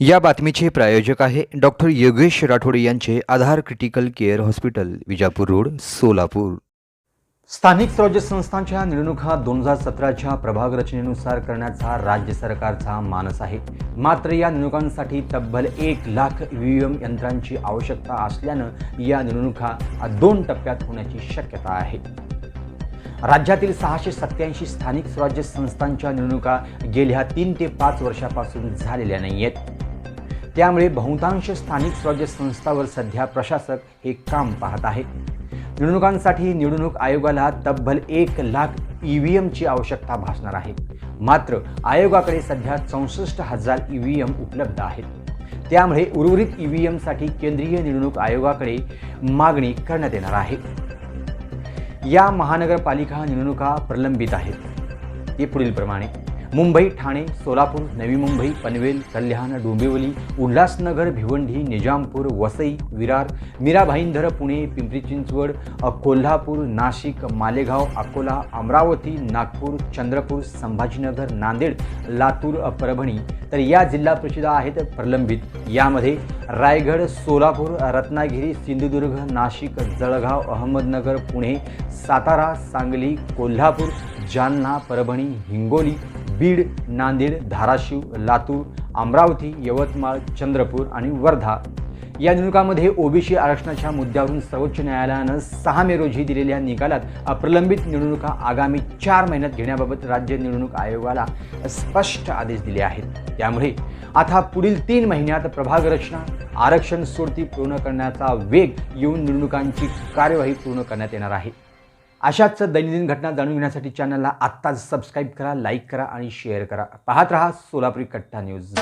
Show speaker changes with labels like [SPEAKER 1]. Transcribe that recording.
[SPEAKER 1] या बातमीचे प्रायोजक आहे डॉक्टर योगेश राठोडे यांचे Aadhaar critical care hospital Vijapur road Solapur. स्थानिक स्वराज्य संस्थांच्या निवडणुका दोन हजार सतराच्या प्रभाग रचनेनुसार करण्याचा राज्य सरकारचा मानस आहे. मात्र या निवडणुकांसाठी तब्बल एक लाख व्ही एम यंत्रांची आवश्यकता असल्यानं या निवडणुका दोन टप्प्यात होण्याची शक्यता आहे. राज्यातील सहाशे सत्याऐंशी स्थानिक स्वराज्य संस्थांच्या निवडणुका गेल्या तीन ते पाच वर्षापासून झालेल्या नाही आहेत त्यामुळे बहुतांश स्थानिक स्वराज्य संस्थावर सध्या प्रशासक हे काम पाहत आहे. निवडणुकांसाठी निवडणूक आयोगाला तब्बल एक लाख ई व्ही एमची आवश्यकता भासणार आहे. मात्र आयोगाकडे सध्या चौसष्ट हजार ई व्ही एम उपलब्ध आहेत. त्यामुळे उर्वरित ई व्ही एमसाठी केंद्रीय निवडणूक आयोगाकडे मागणी करण्यात येणार आहे. या महानगरपालिका निवडणुका प्रलंबित आहेत. ते पुढीलप्रमाणे. मुंबई ठाणे सोलापूर नवी मुंबई पनवेल कल्याण डोंबिवली उल्हासनगर भिवंडी निजामपूर वसई विरार मीरा भाईंदर पुणे पिंपरी चिंचवड कोल्हापूर नाशिक मालेगाव अकोला अमरावती नागपूर चंद्रपूर संभाजीनगर नांदेड लातूर परभणी. तर या जिल्हा परिषदा आहेत प्रलंबित. यामध्ये रायगड सोलापूर रत्नागिरी सिंधुदुर्ग नाशिक जळगाव अहमदनगर पुणे सातारा सांगली कोल्हापूर जालना परभणी हिंगोली बीड नांदेड धाराशिव लातूर अमरावती यवतमाळ चंद्रपूर आणि वर्धा. या निवडणुकामध्ये ओबीसी आरक्षणाच्या मुद्द्यावरून सर्वोच्च न्यायालयानं सहा मे रोजी दिलेल्या निकालात प्रलंबित निवडणुका आगामी चार महिन्यात घेण्याबाबत राज्य निवडणूक आयोगाला स्पष्ट आदेश दिले आहेत. त्यामुळे आता पुढील तीन महिन्यात प्रभाग रचना आरक्षण सोडती पूर्ण करण्याचा वेग येऊन निवडणुकांची कार्यवाही पूर्ण करण्यात येणार आहे. अशाच दैनंदिन घटना जाणून घेण्यासाठी चॅनलला आत्ताच सबस्क्राईब करा लाईक करा आणि शेअर करा. पाहत रहा सोलापुरी कट्टा न्यूज